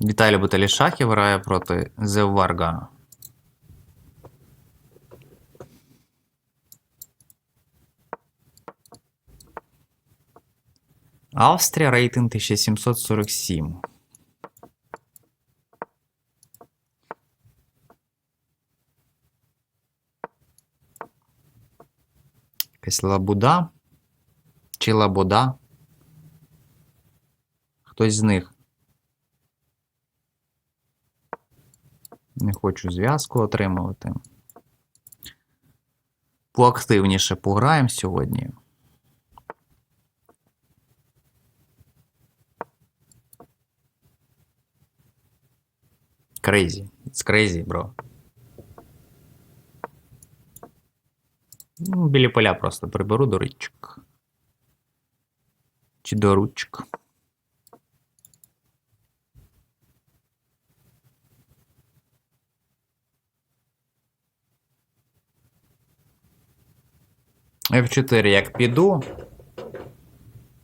Віталій Буталі Шахів грає проти Зевварга. Австрія рейтинг 1747. Якась лабуда чи лабода. Хтось з них. Не хочу зв'язку отримувати. Поактивніше пограємо сьогодні. Crazy. It's crazy, bro. Ну, Біля поля просто приберу до ручок. Чи до ручок. F4 як піду.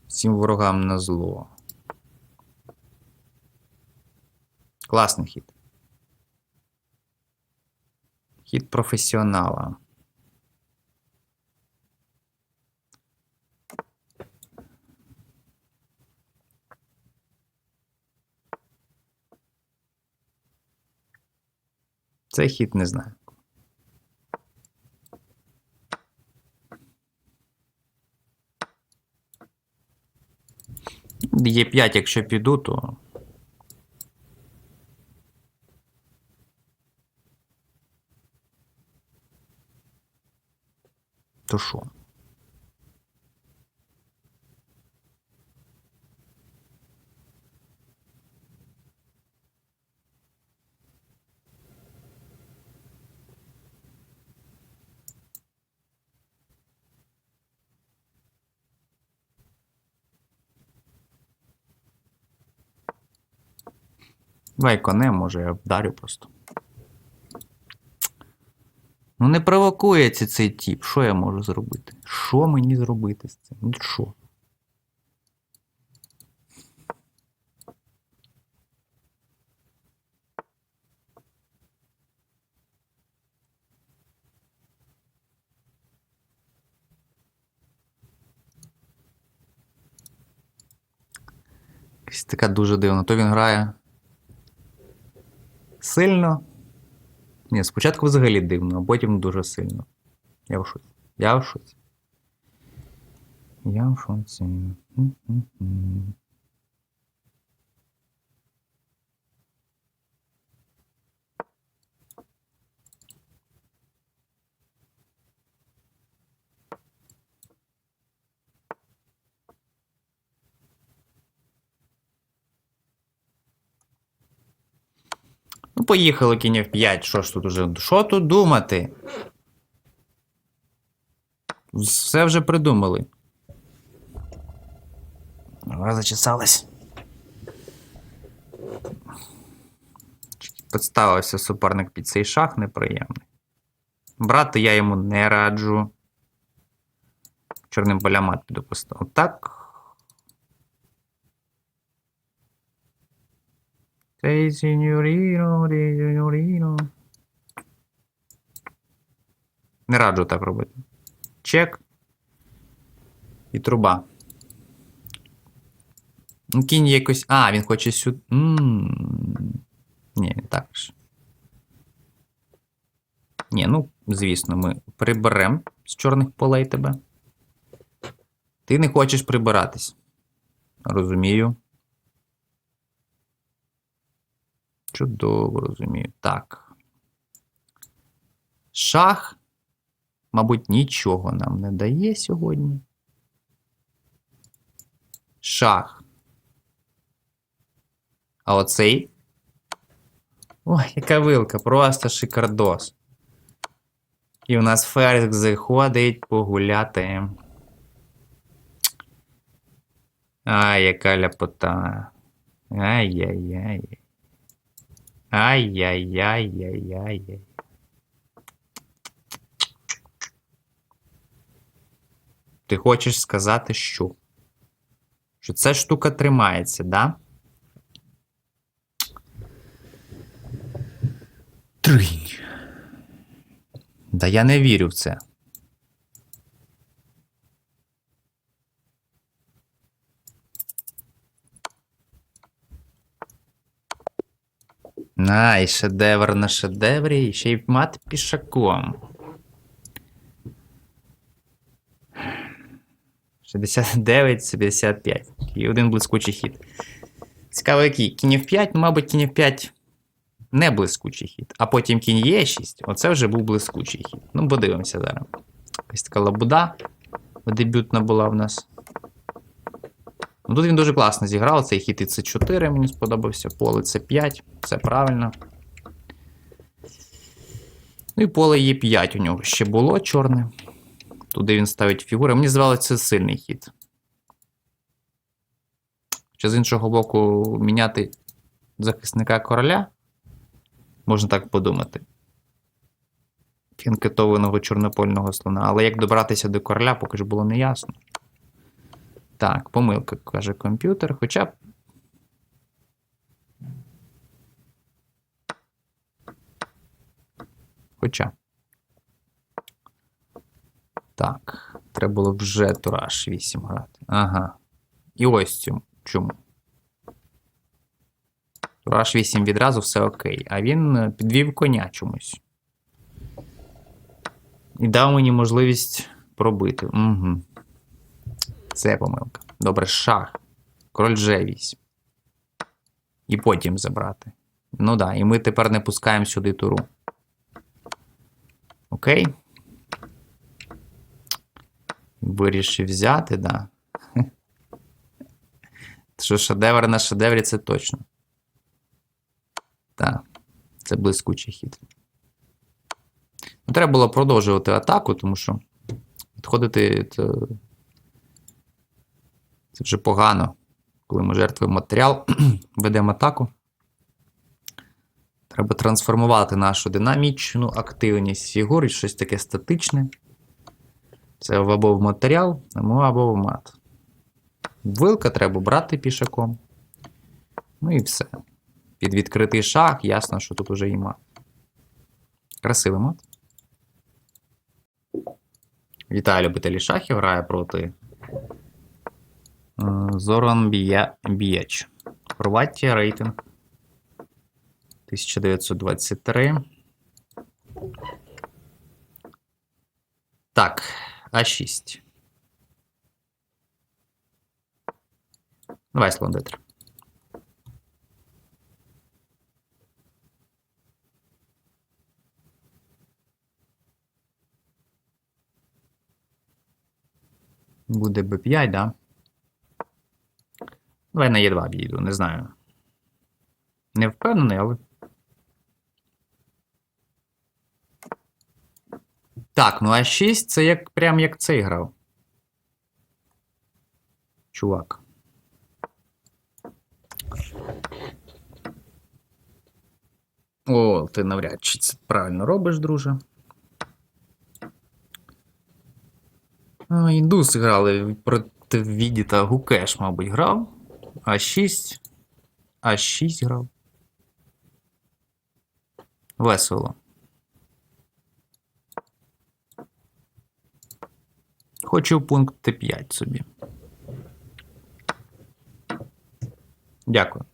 Всім ворогам на зло. Класний хід. Хід професіонала. Цей хід не знаю. Є 5, якщо піду, то. То що? Давай конем, може, я вдарю просто. Ну, не провокується цей тип. Що я можу зробити? Що мені зробити з цим? Ну така дуже дивна. То він грає сильно. Ні, спочатку взагалі дивно, а потім дуже сильно. Я в шоці. Я в шоці. Я в шоці. Ну, поїхали кінь в 5. Що ж тут уже? Що тут думати? Все вже придумали. Нога зачесалась. Підставився суперник під цей шах неприємний. Брати я йому не раджу. Чорним полям мат піду поставив. Так. Sei signorino, di signorino. Не раджу так робити. Чек. І труба. Кінь якось. А, він хоче сюди. Ні, так ж. Ні, ну, звісно, ми приберемо з чорних полей тебе. Ти не хочеш прибиратись. Розумію. Чудово розумію. Так. Шах, мабуть, нічого нам не дає сьогодні. Шах. А оцей. Ой, яка вилка, просто шикардос. І у нас ферзь заходить погуляти. Ай, яка ляпота. Ай-яй-яй. Ай-яй-яй-яй-яй-яй. Ти хочеш сказати, що? Що ця штука тримається, да? Тринь. Да я не вірю в це. Ай, шедевр на шедеврі, і ще й мат пішаком. 69, 75. І один блискучий хід. Цікаво, який? Кінь F5, ну, мабуть, кінь F5 не блискучий хід. А потім кінь Е6. Оце вже був блискучий хід. Ну, подивимося зараз. Якась така лабуда дебютна була в нас. Ну, тут він дуже класно зіграв. Цей хід і С4 мені сподобався. Поле С5. Все правильно. Ну і поле Е5 у нього ще було чорне. Туди він ставить фігури. Мені здавалося, це сильний хід. Чи з іншого боку, міняти захисника короля? Можна так подумати. Фінкетованого чорнопольного слона. Але як добратися до короля, поки ж було неясно. Так, помилка, каже комп'ютер. Хоча. Хоча. Так, треба було вже тураж 8 грати. Ага. І ось цьому. Чому? Тураж 8 відразу все окей. А він е, підвів коня чомусь. І дав мені можливість пробити. Угу. Це помилка. Добре, шах. Король G8. І потім забрати. Ну да, і ми тепер не пускаємо сюди туру. Окей. Вирішив взяти, да. Що шедевр на шедеврі це точно. Так, це блискучий хід. Ну, треба було продовжувати атаку, тому що відходити то... це вже погано, коли ми жертвуємо матеріал, ведемо атаку. Треба трансформувати нашу динамічну активність фігур щось таке статичне. Це або в матеріал, або в мат. Вилка треба брати пішаком. Ну і все. Під відкритий шах, ясно, що тут уже і мат. Красивий мат. Вітаю, любителі шахів. Грає проти Зоран Бія... Біяч. Хорватія рейтинг. 1923. Так, А6. Давай, слон d3. Буде b5, да? Давай на Е2 б'їду, не знаю. Не впевнений, але. Так, ну а 6 це як прям як цей грав. Чувак. О, ти навряд чи це правильно робиш, друже. А, індуси грали проти Відіта Гукеш, мабуть, грав. А6. А6 грав. Весело. Хочу пункт Т5 собі. Дякую.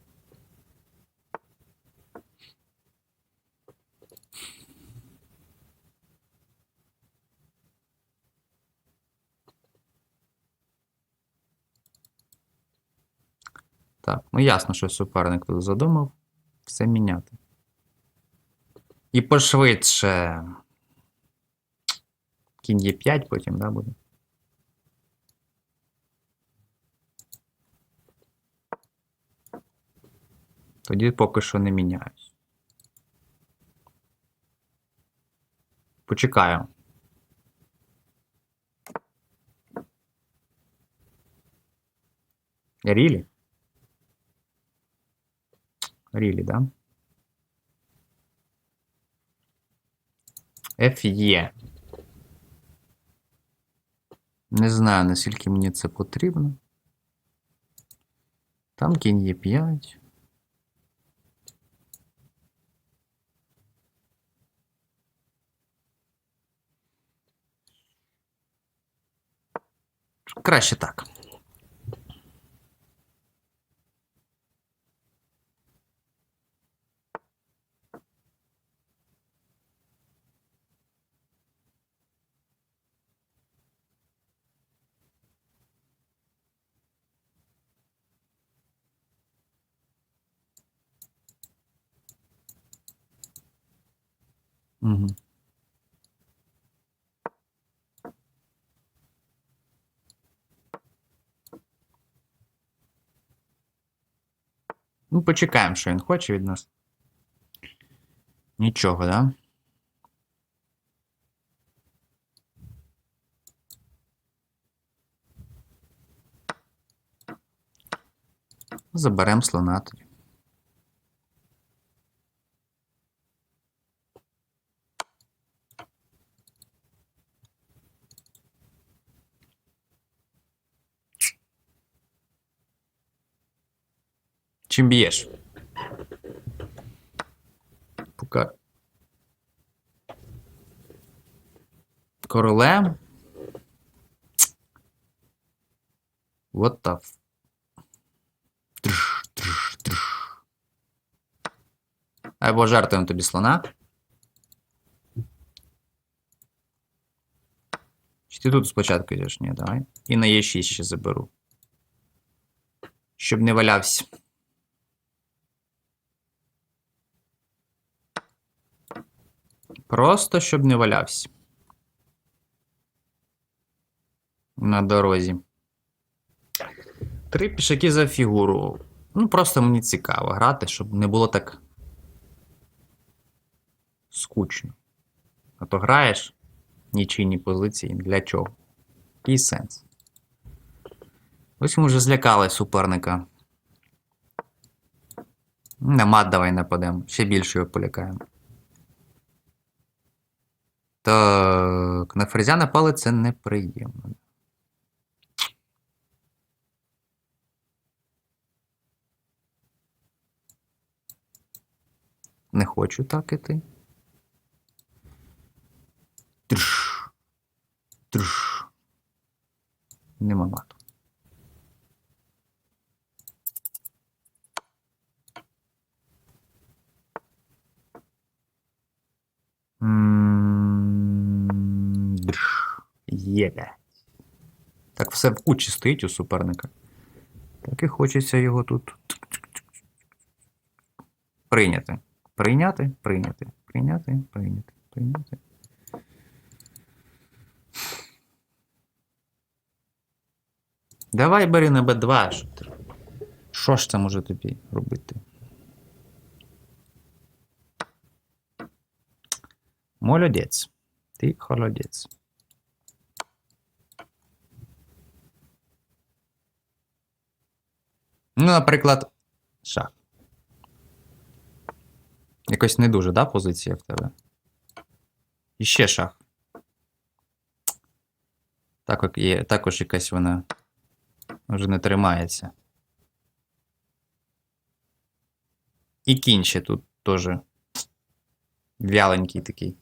Так, ну ясно, що суперник тут задумав все міняти. І пошвидше. Кінь є 5 потім, да, буде. Тоді поки що не міняюсь. Почекаю. Рілі? Really, да? FE. Не знаю, наскільки мені це потрібно. Там кінь є 5. Краще так. Угу. Ну, почекаємо, що він хоче від нас. Нічого, да? Заберемо слона тоді. Чим б'єш? Пока. Королем. What the f... Трш. Або жартуємо тобі слона. Чи ти тут спочатку йдеш? Ні, давай. І на Е6 ще заберу. Щоб не валявся. Просто щоб не валявся. На дорозі. Три пішаки за фігуру. Ну, просто мені цікаво грати, щоб не було так скучно. А то граєш нічийні позиції. Для чого? Який сенс? Ось ми вже злякали суперника. На мат давай нападемо. Ще більше його полякаємо. Так, на ферзя напали це неприємно. Не хочу так іти. Трш. Трш. Нема мату. Є Так все в кучі стоїть у суперника. Так і хочеться його тут прийняти. Прийняти, прийняти, прийняти, прийняти, прийняти. Давай бери на Б2. Що, що ж це може тобі робити? Молодець. Ти холодець. Ну, наприклад, шах. Якось не дуже, да, позиція в тебе? І ще шах. Так, є, також якась вона вже не тримається. І кінь ще тут теж вяленький такий.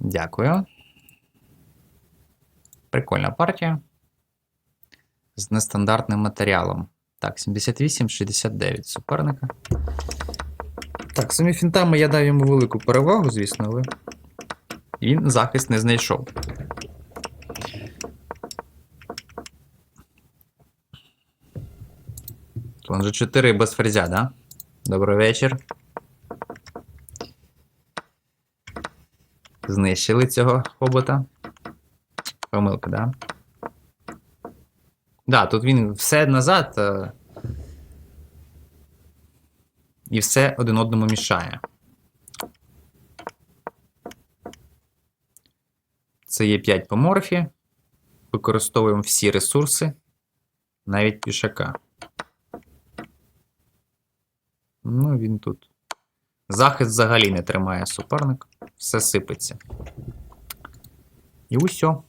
Дякую. Прикольна партія. З нестандартним матеріалом. Так, 78-69 суперника. Так, самі фінтами я дав йому велику перевагу, звісно, але він захист не знайшов. Вон же 4 без ферзя, да? Добрий вечір. Знищили цього хобота. Помилка, да? Да, тут він все назад. е, І все один одному мішає. Це є 5 по морфі. Використовуємо всі ресурси, навіть пішака. Ну, він тут. Захист взагалі не тримає суперник. Все сипеться. І усьо.